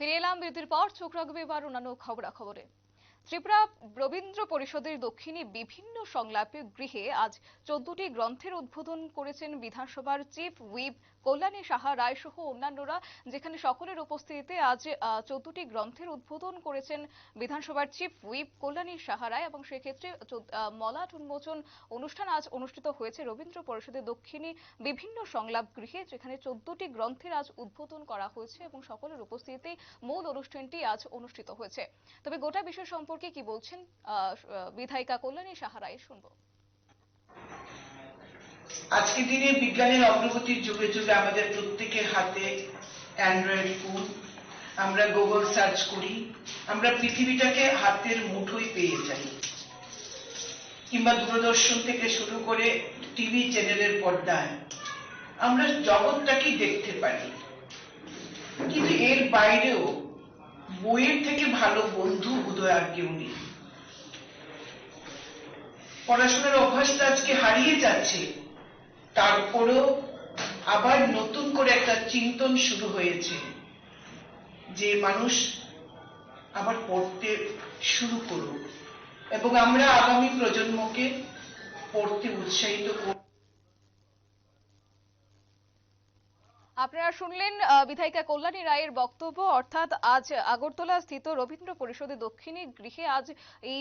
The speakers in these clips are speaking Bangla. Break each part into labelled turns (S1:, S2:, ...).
S1: ফিরে এলাম বিরতির পর। চোখ রাখবে এবার অন্যান্য খবরাখবরে। ত্রিপুরা রবীন্দ্র পরিষদের দক্ষিণে বিভিন্ন সংলাপের গৃহে আজ চোদ্দটি গ্রন্থের উদ্বোধন করেছেন বিধানসভার চিফ হুইপ কল্যাণী সাহা রায় সহ অন্যান্যরা, যেখানে সকলের উপস্থিতিতে আজ চোদ্দটি গ্রন্থের উদ্বোধন করেছেন বিধানসভার চিফ হুইপ কল্যাণী সাহা রায় এবং সেক্ষেত্রে মলাট উন্মোচন অনুষ্ঠান আজ অনুষ্ঠিত হয়েছে রবীন্দ্র পরিষদের দক্ষিণী বিভিন্ন সংলাপ গৃহে, যেখানে চোদ্দটি গ্রন্থের আজ উদ্বোধন করা হয়েছে এবং সকলের উপস্থিতিতে মূল অনুষ্ঠানটি আজ অনুষ্ঠিত হয়েছে। তবে গোটা বিষয় সম্পর্কে কি বলছেন? বিধায়িকা কল্যাণী সাহা রায়, শুনব।
S2: আজকের দিনে বিজ্ঞানের অগ্রগতির যুগে যুগে আমাদের প্রত্যেকের হাতে অ্যান্ড্রয়েড ফোন। আমরা গুগল সার্চ করি, আমরা পৃথিবীটাকে হাতের মুঠোয় পেয়ে যাই। কিংবা দূরদর্শন থেকে শুরু করে টিভি চ্যানেলের পর্দায়। আমরা জগৎটাকেই দেখতে পারি। কিন্তু এর বাইরেও বইয়ের থেকে ভালো বন্ধু বোধহয় আর কেউ নেই। পড়াশোনার অভ্যাসটা আজকে হারিয়ে যাচ্ছে। তারপরেও আবার নতুন করে একটা চিন্তন শুরু হয়েছে যে মানুষ আবার পড়তে শুরু করুক। এবং আমরা আগামী প্রজন্মকে পড়তে উৎসাহিত করব।
S1: আপনারা শুনলেন বিধায়িকা কল্যাণী রায়ের বক্তব্য। অর্থাৎ আজ আগরতলা স্থিত রবীন্দ্র পরিষদের দক্ষিণী গৃহে আজ এই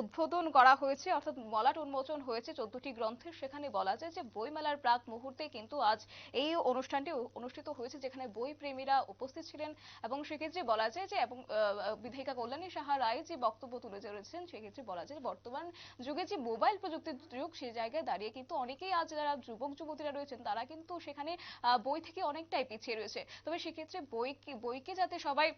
S1: উদ্বোধন করা হয়েছে। অর্থাৎ মলাট উন্মোচন হয়েছে চোদ্দটি গ্রন্থের সেখানে বলা যায় যে, বইমেলার প্রাক মুহূর্তে কিন্তু আজ এই অনুষ্ঠানটি অনুষ্ঠিত হয়েছে, যেখানে বই প্রেমীরা উপস্থিত ছিলেন। এবং সেক্ষেত্রে বলা যায় যে, এবং বিধায়িকা কল্যাণী সাহা রায় যে বক্তব্য তুলে ধরেছেন, সেক্ষেত্রে বলা যায় বর্তমান যুগে যে মোবাইল প্রযুক্তির যুগ সেই জায়গায় দাঁড়িয়ে কিন্তু অনেকেই আজ যারা যুবক যুবতীরা রয়েছেন, তারা কিন্তু সেখানে বই থেকে অনেকটাই পিছিয়ে রয়েছে। তবে সেক্ষেত্রে বই বইকে যাতে সবাই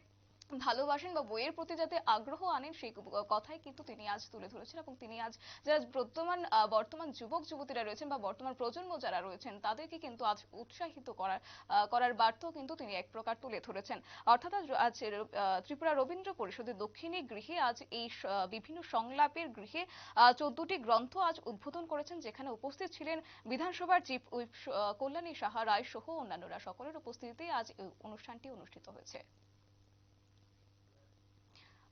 S1: ভালোবাসেন বা বইয়ের প্রতি যাতে আগ্রহ আনেন, সেই কথাই কিন্তু তিনি আজ তুলে ধরেছেন এবং তিনি আজ যারা বর্তমান বর্তমান যুবক, যুবতীরা রয়েছেন বা বর্তমান প্রজন্ম যারা রয়েছেন, তাদেরকে কিন্তু আজ উৎসাহিত করার করার বার্তাও কিন্তু তিনি এক প্রকার তুলে ধরেছেন। অর্থাৎ আজ ত্রিপুরা রবীন্দ্র পরিষদের দক্ষিণী গৃহে আজ এই বিভিন্ন সংলাপের গৃহে চোদ্দটি গ্রন্থ আজ উদ্বোধন করেছেন, যেখানে উপস্থিত ছিলেন বিধানসভার চিফ হুইপ কল্যাণী সাহা রায় সহ অন্যান্যরা। সকলের উপস্থিতিতে আজ অনুষ্ঠানটি অনুষ্ঠিত হয়েছে।